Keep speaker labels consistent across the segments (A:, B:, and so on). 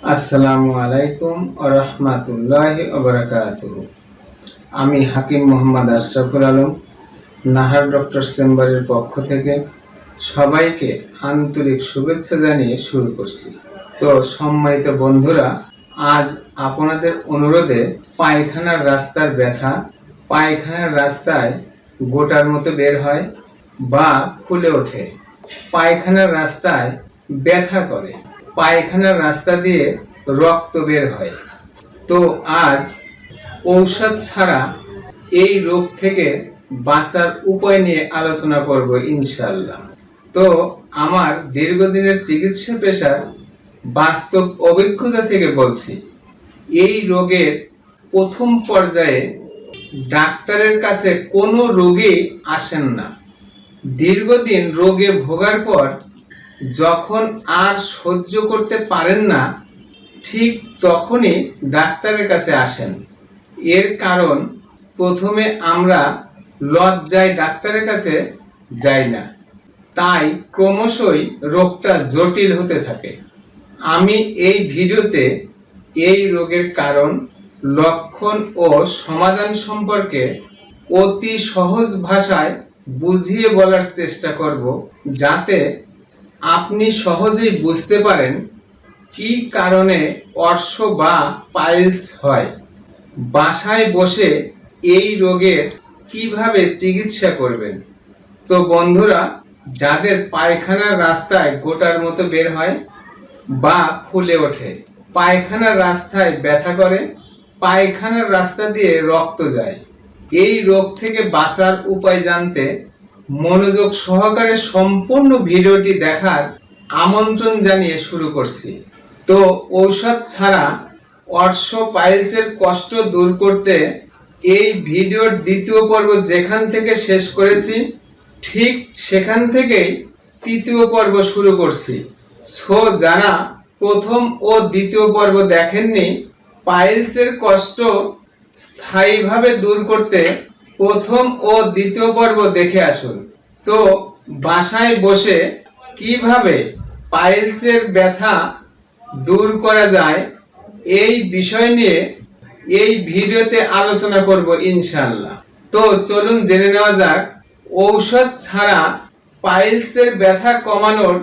A: আসসালামু আলাইকুম রহমাতুল্লাহ আমি হাকিম মোহাম্মদ আশরাফুল আলম, নাহার ডক্টর চেম্বারের পক্ষ থেকে সবাইকে আন্তরিক শুভেচ্ছা জানিয়ে শুরু করছি। তো সম্মানিত বন্ধুরা, আজ আপনাদের অনুরোধে পায়খানার রাস্তার ব্যথা, পায়খানার রাস্তায় গোটার মতো বের হয় বা ফুলে ওঠে। পায়খানার রাস্তায় ব্যথা করে। পায়খানার রাস্তা দিয়ে রক্ত বের হয়। তো আজ ঔষধ ছাড়া এই রোগ থেকে বাঁচার উপায় নিয়ে আলোচনা করব ইনশাল্লাহ তো আমার দীর্ঘদিনের চিকিৎসা পেশার বাস্তব অভিজ্ঞতা থেকে বলছি, এই রোগের প্রথম পর্যায়ে ডাক্তারের কাছে কোনো রোগী আসেন না। দীর্ঘদিন রোগে ভোগার পর যখন আর সহ্য করতে পারেন না, ঠিক তখনই ডাক্তারের কাছে আসেন। এর কারণ, প্রথমে আমরা লজ্জায় ডাক্তারের কাছে যাই না। তাই ক্রমশই রোগটা জটিল হতে থাকে। আমি এই ভিডিওতে এই রোগের কারণ, লক্ষণ ও সমাধান সম্পর্কে অতি সহজ ভাষায় বুঝিয়ে বলার চেষ্টা করব, যাতে আপনি সহজেই বুঝতে পারেন কি কারণে অর্শ বা পাইলস হয়। বাসায় বসে এই রোগের কীভাবে চিকিৎসা করবেন? তো বন্ধুরা, যাদের পায়খানার রাস্তায় গোটার মতো বের হয় বা ফুলে ওঠে, পায়খানার রাস্তায় ব্যথা করে, পায়খানার রাস্তা দিয়ে রক্ত যায়। এই রোগ থেকে বাঁচার উপায় জানতে মনোযোগ সহকারে সম্পূর্ণ ভিডিওটি দেখার আমন্ত্রণ জানিয়ে শুরু করছি। তো ঔষধ ছাড়া অর্শ পাইলসের কষ্ট দূর করতে এই ভিডিওর দ্বিতীয় পর্ব যেখান থেকে শেষ করেছি, ঠিক সেখান থেকেই তৃতীয় পর্ব শুরু করছি। সো যারা প্রথম ও দ্বিতীয় পর্ব দেখেননি, পাইলসের কষ্ট স্থায়ীভাবে দূর করতে প্রথম ও দ্বিতীয় পর্ব দেখে আসুন। তো, বাসায় বসে কীভাবে পাইলসের ব্যথা দূর করা যায় এই বিষয় নিয়ে এই ভিডিওতে আলোচনা করব ইনশাআল্লাহ। তো, চলুন জেনে নেওয়া যাক, ঔষধ ছাড়া পাইলসের ব্যথা কমানোর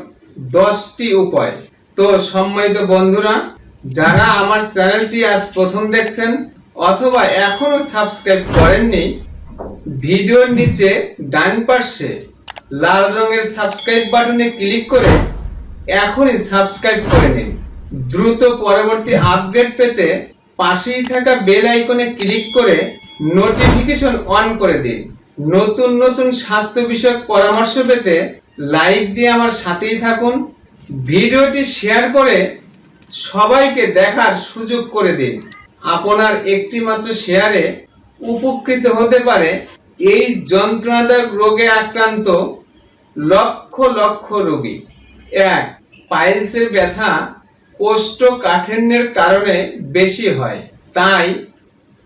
A: দশটি উপায়। তো, সম্মানিত বন্ধুরা, যারা আমার চ্যানেলটি আজ প্রথম দেখছেন অথবা এখনও সাবস্ক্রাইব করেননি ভিডিওর নিচে ডান পার্শ্বে লাল রঙের সাবস্ক্রাইব বাটনে ক্লিক করে এখনই সাবস্ক্রাইব করে নিন। দ্রুত পরবর্তী আপডেট পেতে পাশেই থাকা বেল আইকনে ক্লিক করে নোটিফিকেশন অন করে দিন। নতুন নতুন স্বাস্থ্য বিষয়ক পরামর্শ পেতে লাইক দিয়ে আমার সাথেই থাকুন। ভিডিওটি শেয়ার করে সবাইকে দেখার সুযোগ করে দিন। আপনার একটি মাত্র শেয়ারে উপকৃত হতে পারে, এই যন্ত্রণাদায়ক রোগে আক্রান্ত লক্ষ লক্ষ রোগী। এক, পাইলসের ব্যথা কোষ্ঠকাঠিন্যের কারণে বেশি হয়। তাই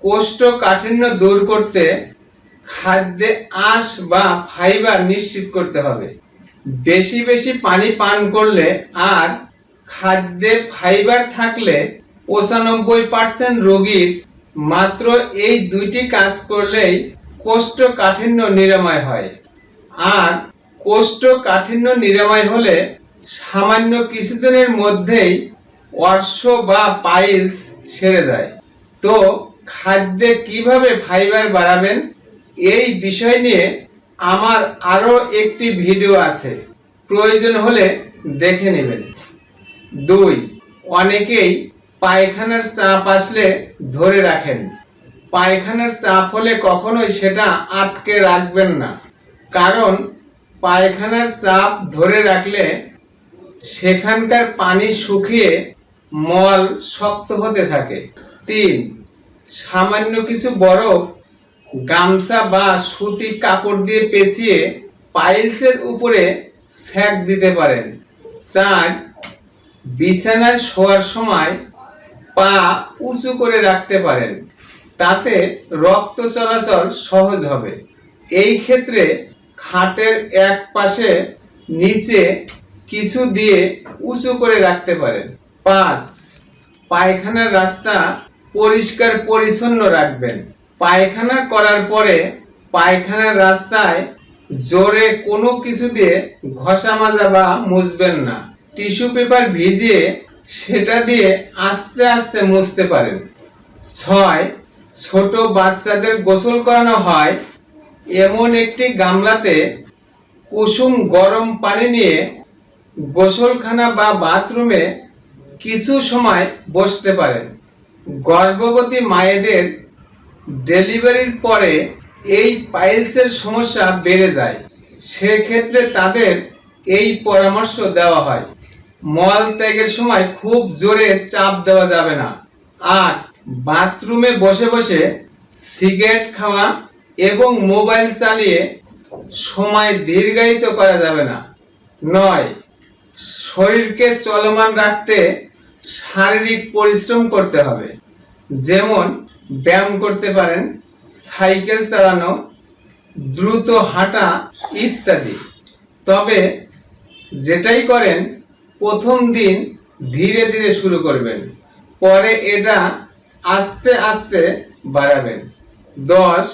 A: কোষ্ঠকাঠিন্য দূর করতে খাদ্যে আঁশ বা ফাইবার নিশ্চিত করতে হবে। বেশি বেশি পানি পান করলে আর খাদ্যে ফাইবার থাকলে পঁচানব্বই পার্সেন্ট রোগীর মাত্র এই দুইটি কাজ করলেই কোষ্ঠকাঠিন্য নিরাময় হয়। আর কোষ্ঠকাঠিন্য নিরাময় হলে সামান্য কিছুদিনের মধ্যেই অর্শ বা পাইলস সেরে যায়। তো খাদ্যে কীভাবে ফাইবার বাড়াবেন, এই বিষয় নিয়ে আমার আরও একটি ভিডিও আছে। প্রয়োজন হলে দেখে নেবেন। দুই, অনেকেই পায়খানার চাপ আসলে ধরে রাখেন। পায়খানার চাপ হলে কখনোই সেটা আটকে রাখবেন না। কারণ পায়খানার চাপ ধরে রাখলে সেখানকার পানি শুকিয়ে মল শক্ত হতে থাকে। তিন, সামান্য কিছু বরফ গামছা বা সুতি কাপড় দিয়ে পেঁচিয়ে পাইলসের উপরে স্যাক দিতে পারেন। চার, বিছানায় শোয়ার সময় পা উঁচু করে রাখতে পারেন। তাতে রক্ত চলাচল সহজ হবে। এই ক্ষেত্রে খাটের এক পাশে নিচে কিছু দিয়ে উঁচু করে রাখতে পারেন। পাঁচ, পায়খানার রাস্তা পরিষ্কার পরিচ্ছন্ন রাখবেন। পায়খানা করার পরে পায়খানার রাস্তায় জোরে কোনো কিছু দিয়ে ঘষা মাজা বা মুছবেন না। টিস্যু পেপার ভিজিয়ে সেটা দিয়ে আস্তে আস্তে মুছতে পারেন। ছয়, ছোট বাচ্চাদের গোসল করানো হয় এমন একটি গামলাতে কুসুম গরম পানি নিয়ে গোসলখানা বা বাথরুমে কিছু সময় বসতে পারেন। গর্ভবতী মায়েদের ডেলিভারির পরে এই পাইলসের সমস্যা বেড়ে যায়। সেক্ষেত্রে তাদের এই পরামর্শ দেওয়া হয়। মল ত্যাগের সময় খুব জোরে চাপ দেওয়া যাবে না। আর বাথরুমে বসে বসে সিগারেট খাওয়া এবং মোবাইল চালিয়ে সময় দীর্ঘায়িত করা যাবে না। নয়, শরীরকে চলমান রাখতে শারীরিক পরিশ্রম করতে হবে। যেমন ব্যায়াম করতে পারেন, সাইকেল চালানো, দ্রুত হাঁটা ইত্যাদি। তবে যেটাই করেন প্রথম দিন ধীরে ধীরে শুরু করবেন। পরে এটা আস্তে আস্তে বাড়াবেন। দশ,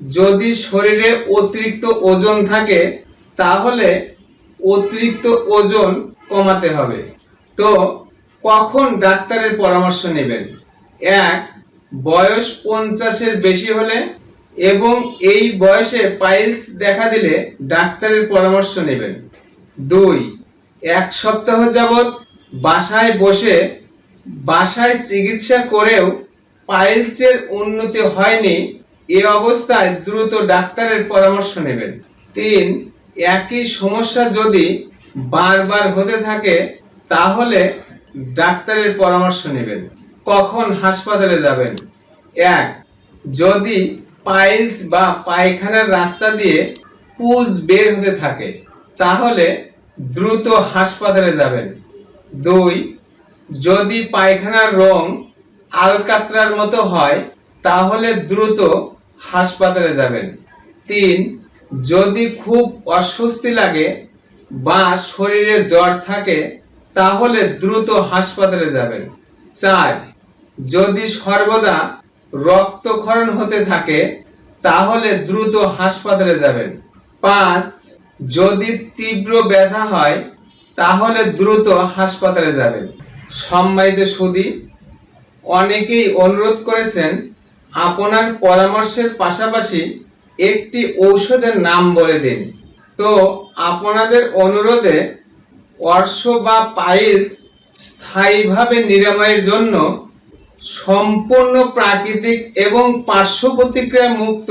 A: যদি শরীরে অতিরিক্ত ওজন থাকে, তাহলে অতিরিক্ত ওজন কমাতে হবে। তো কখন ডাক্তারের পরামর্শ নেবেন? এক, বয়স পঞ্চাশের বেশি হলে এবং এই বয়সে পাইলস দেখা দিলে ডাক্তারের পরামর্শ নেবেন। দুই এক সপ্তাহ যাবৎ বাসায় বসে বাসায় চিকিৎসা করেও পাইলসের উন্নতি হয়নি, এ অবস্থায় দ্রুত ডাক্তারের পরামর্শ নেবেন। তিন, একই সমস্যা যদি বারবার হতে থাকে, তাহলে ডাক্তারের পরামর্শ নেবেন। কখন হাসপাতালে যাবেন? এক, যদি পাইলস বা পায়খানার রাস্তা দিয়ে পুজ বের হতে থাকে, তাহলে দ্রুত হাসপাতালে যাবেন। দুই, যদি পায়খানার রং আলকাতরার মতো হয়, তাহলে দ্রুত হাসপাতালে যাবেন। তিন, যদি খুব অস্বস্তি লাগে বা শরীরে জ্বর থাকে, তাহলে দ্রুত হাসপাতালে যাবেন। চার, যদি সর্বদা রক্তক্ষরণ হতে থাকে, তাহলে দ্রুত হাসপাতালে যাবেন। পাঁচ যদি তীব্র ব্যথা হয়, তাহলে দ্রুত হাসপাতালে যাবেন। সম্মানিত সুদী, অনেকেই অনুরোধ করেছেন আপনার পরামর্শের পাশাপাশি একটি ঔষধের নাম বলে দিন। তো আপনাদের অনুরোধে অর্শ বা পাইলস স্থায়ীভাবে নিরাময়ের জন্য সম্পূর্ণ প্রাকৃতিক এবং পার্শ্ব প্রতিক্রিয়া মুক্ত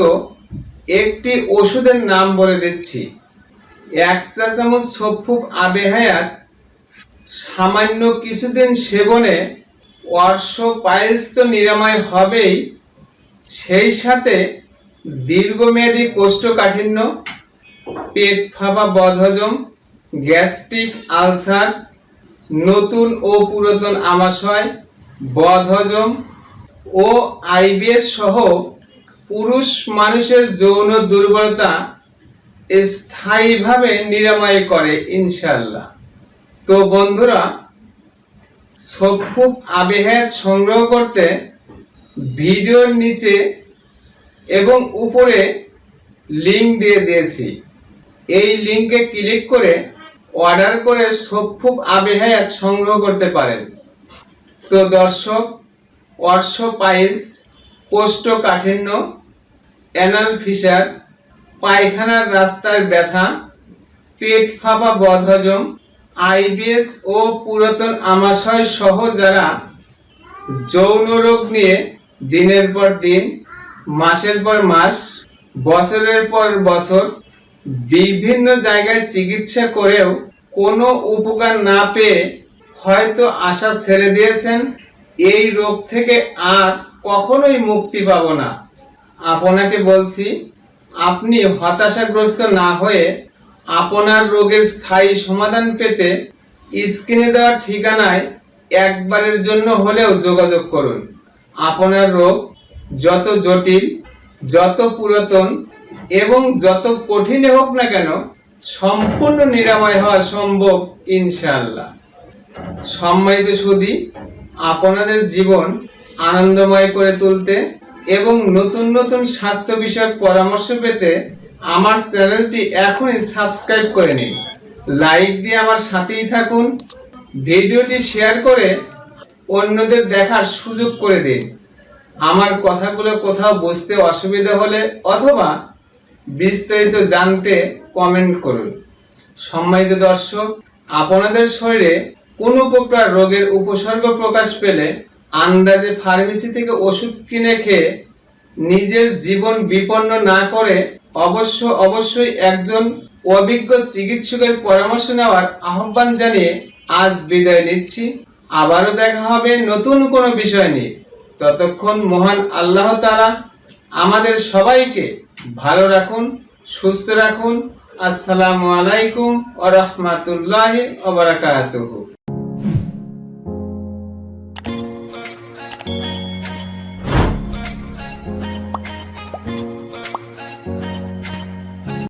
A: একটি ওষুধের নাম বলে দিচ্ছি। এক চা চামচ সফুক আবেহায়াত সামান্য কিছুদিন সেবনে অর্শ পাইলস তো নিরাময় হবেই, সেই সাথে দীর্ঘমেয়াদী কোষ্ঠকাঠিন্য, পেট ফাঁপা বদহজম, গ্যাস্ট্রিক আলসার, নতুন ও পুরাতন আমাশয়, বদহজম ও আইবিএস সহ পুরুষ মানুষের যৌন দুর্বলতা স্থায়ীভাবে নিরাময় করে ইনশাল্লাহ তো বন্ধুরা সফুক আবেহাত সংগ্রহ করতে ভিডিওর নিচে এবং উপরে লিংক দিয়ে দিয়েছি। এই লিংকে ক্লিক করে অর্ডার করে সফুক আবেহায়াত সংগ্রহ করতে পারেন। তো দর্শক, অর্শ পাইলস, কোষ্ঠকাঠিন্য অ্যানাল ফিসার পায়খানার রাস্তার ব্যথা, পেট ফাঁপা বদহজম আইবিএস ও পুরাতন আমাশয় সহ যারা যৌন রোগ নিয়ে দিনের পর দিন, মাসের পর মাস, বছরের পর বছর বিভিন্ন জায়গায় চিকিৎসা করেও কোনো উপকার না পেয়ে হয়তো আশা ছেড়ে দিয়েছেন, এই রোগ থেকে আর কখনোই মুক্তি পাব না। আপনাকে বলছি আপনি হতাশাগ্রস্ত না হয়ে আপনার রোগের স্থায়ী সমাধান পেতে স্ক্রিনে দেওয়া ঠিকানায় একবারের জন্য হলেও যোগাযোগ করুন। আপনার রোগ যত জটিল, যত পুরাতন এবং যত কঠিন হোক না কেন, সম্পূর্ণ নিরাময় হওয়া সম্ভব ইনশাআল্লাহ। সম্মানিত সুদী, আপনাদের জীবন আনন্দময় করে তুলতে এবং নতুন নতুন স্বাস্থ্য বিষয়ক পরামর্শ পেতে আমার চ্যানেলটি এখনই সাবস্ক্রাইব করে নিন। লাইক দিয়ে আমার সাথেই থাকুন। ভিডিওটি শেয়ার করে অন্যদের দেখার সুযোগ করে দিন। আমার কথাগুলো কোথাও বুঝতে অসুবিধা হলে অথবা বিস্তারিত জানতে কমেন্ট করুন। সম্মানিত দর্শক, আপনাদের শরীরে কোনো প্রকার রোগের উপসর্গ প্রকাশ পেলে আন্দাজে ফার্মেসি থেকে ওষুধ কিনে খেয়ে নিজের জীবন বিপন্ন না করে অবশ্য অবশ্যই একজন অভিজ্ঞ চিকিৎসকের পরামর্শ নেওয়ার আহ্বান জানিয়ে আজ বিদায় নিচ্ছি। আবারও দেখা হবে নতুন কোনো বিষয় নিয়ে। ততক্ষণ মহান আল্লাহ তাআলা আমাদের সবাইকে ভালো রাখুন, সুস্থ রাখুন। আসসালামু আলাইকুম ওয়া রাহমাতুল্লাহি